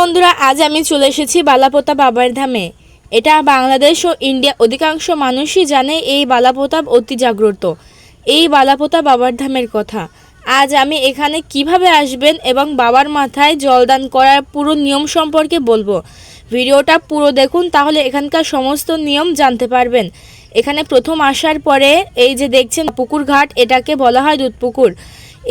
বন্ধুরা, আজ আমি চলে এসেছি বালাপোতা বাবার ধামে। এটা বাংলাদেশ ও ইন্ডিয়া অধিকাংশ মানুষই জানে এই বালাপোতা অতি জাগ্রত, এই বালাপোতা বাবার ধামের কথা। আজ আমি এখানে কীভাবে আসবেন এবং বাবার মাথায় জলদান করার পুরো নিয়ম সম্পর্কে বলব। ভিডিওটা পুরো দেখুন, তাহলে এখানকার সমস্ত নিয়ম জানতে পারবেন। এখানে প্রথম আসার পরে এই যে দেখছেন পুকুর ঘাট, এটাকে বলা হয় দুধ পুকুর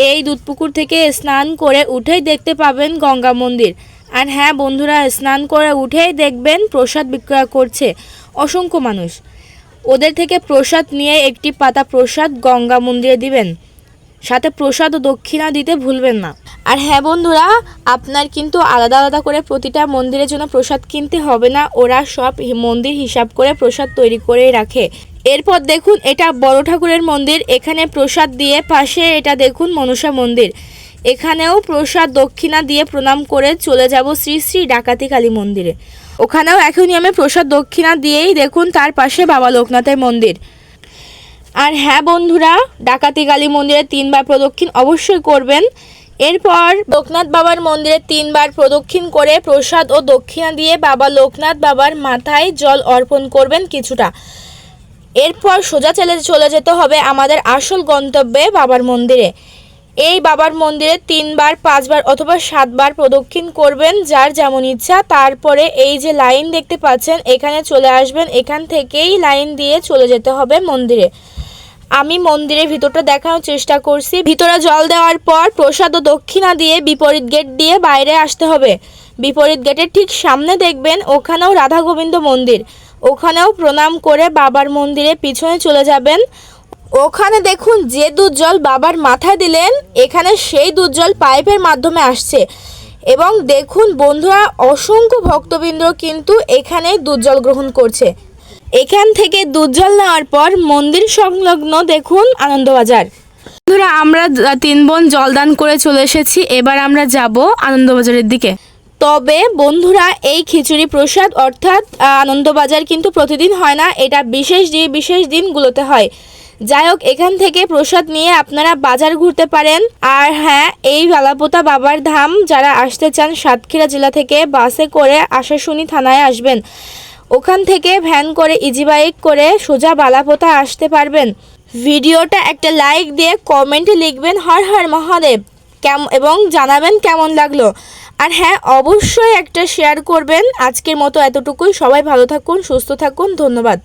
এই দুধ পুকুর থেকে স্নান করে উঠেই দেখতে পাবেন গঙ্গা মন্দির। আর হ্যাঁ বন্ধুরা, স্নান করে উঠেই দেখবেন প্রসাদ বিক্রয় করছে অসংখ্য মানুষ। ওদের থেকে প্রসাদ নিয়ে একটি পাতা প্রসাদ গঙ্গা মন্দিরে দিবেন। সাথে প্রসাদ ও দক্ষিণা দিতে ভুলবেন না। আর হ্যাঁ বন্ধুরা, আপনার কিন্তু আলাদা আলাদা করে প্রতিটা মন্দিরের জন্য প্রসাদ কিনতে হবে না। ওরা সব মন্দির হিসাব করে প্রসাদ তৈরি করে রাখে। এরপর দেখুন, এটা বড় ঠাকুরের মন্দির। এখানে প্রসাদ দিয়ে পাশে এটা দেখুন, মনসা মন্দির। এখানেও প্রসাদ দক্ষিণা দিয়ে প্রণাম করে চলে যাব শ্রী শ্রী ডাকাতি কালী মন্দিরে। ওখানেও একই নিয়মে প্রসাদ দক্ষিণা দিয়েই দেখুন তার পাশে বাবা লোকনাথের মন্দির। আর হ্যাঁ বন্ধুরা, ডাকাতি কালী মন্দিরে তিনবার প্রদক্ষিণ অবশ্যই করবেন। এরপর লোকনাথ বাবার মন্দিরে তিনবার প্রদক্ষিণ করে প্রসাদ ও দক্ষিণা দিয়ে বাবা লোকনাথ বাবার মাথায় জল অর্পণ করবেন কিছুটা। এরপর সোজা চলে চলে যেতে হবে আমাদের আসল গন্তব্যে বাবার মন্দিরে। এই বাবার মন্দিরে তিনবার, পাঁচবার অথবা সাতবার প্রদক্ষিণ করবেন যার যেমন ইচ্ছা। তারপরে এই যে লাইন দেখতে পাচ্ছেন, এখানে চলে আসবেন। এখান থেকেই লাইন দিয়ে চলে যেতে হবে মন্দিরে। আমি মন্দিরের ভিতরটা দেখানোর চেষ্টা করছি। ভিতরে জল দেওয়ার পর প্রসাদ ও দক্ষিণা দিয়ে বিপরীত গেট দিয়ে বাইরে আসতে হবে। বিপরীত গেটের ঠিক সামনে দেখবেন ওখানেও রাধা গোবিন্দ মন্দির। ওখানেও প্রণাম করে বাবার মন্দিরে পিছনে চলে যাবেন। ওখানে দেখুন যে দুধ জল বাবার মাথায় দিলেন, এখানে সেই দুধ জল পাইপের মাধ্যমে আসছে। এবং দেখুন বন্ধুরা, অসংখ্য ভক্তবৃন্দ কিন্তু এখানে দুধ জল গ্রহণ করছে। এখান থেকে দুধ জল নেওয়ার পর মন্দির সংলগ্ন দেখুন আনন্দবাজার। বন্ধুরা, আমরা তিন বোন জলদান করে চলে এসেছি, এবার আমরা যাব আনন্দবাজারের দিকে। তবে বন্ধুরা, এই খিচুড়ি প্রসাদ অর্থাৎ আনন্দবাজার কিন্তু প্রতিদিন হয় না, এটা বিশেষ দিন, বিশেষ দিনগুলোতে হয়। যাই হোক, এখান থেকে প্রসাদ নিয়ে আপনারা বাজার ঘুরতে পারেন। আর হ্যাঁ এই বালাপোতা বাবার ধাম, যারা আসতে চান সাতক্ষীরা জেলা থেকে বাসে করে আশাশুনি থানায় আসবেন। ওখান থেকে ভ্যান করে ইজি বাইক করে সোজা বালাপোতা আসতে পারবেন। ভিডিওটা একটা লাইক দিয়ে কমেন্টে লিখবেন, হর হর মহাদেব। কেম এবং জানাবেন কেমন লাগল। আর হ্যাঁ অবশ্যই একটা শেয়ার করবেন। আজকের মতো এতটুকুই। সবাই ভালো থাকুন, সুস্থ থাকুন। ধন্যবাদ।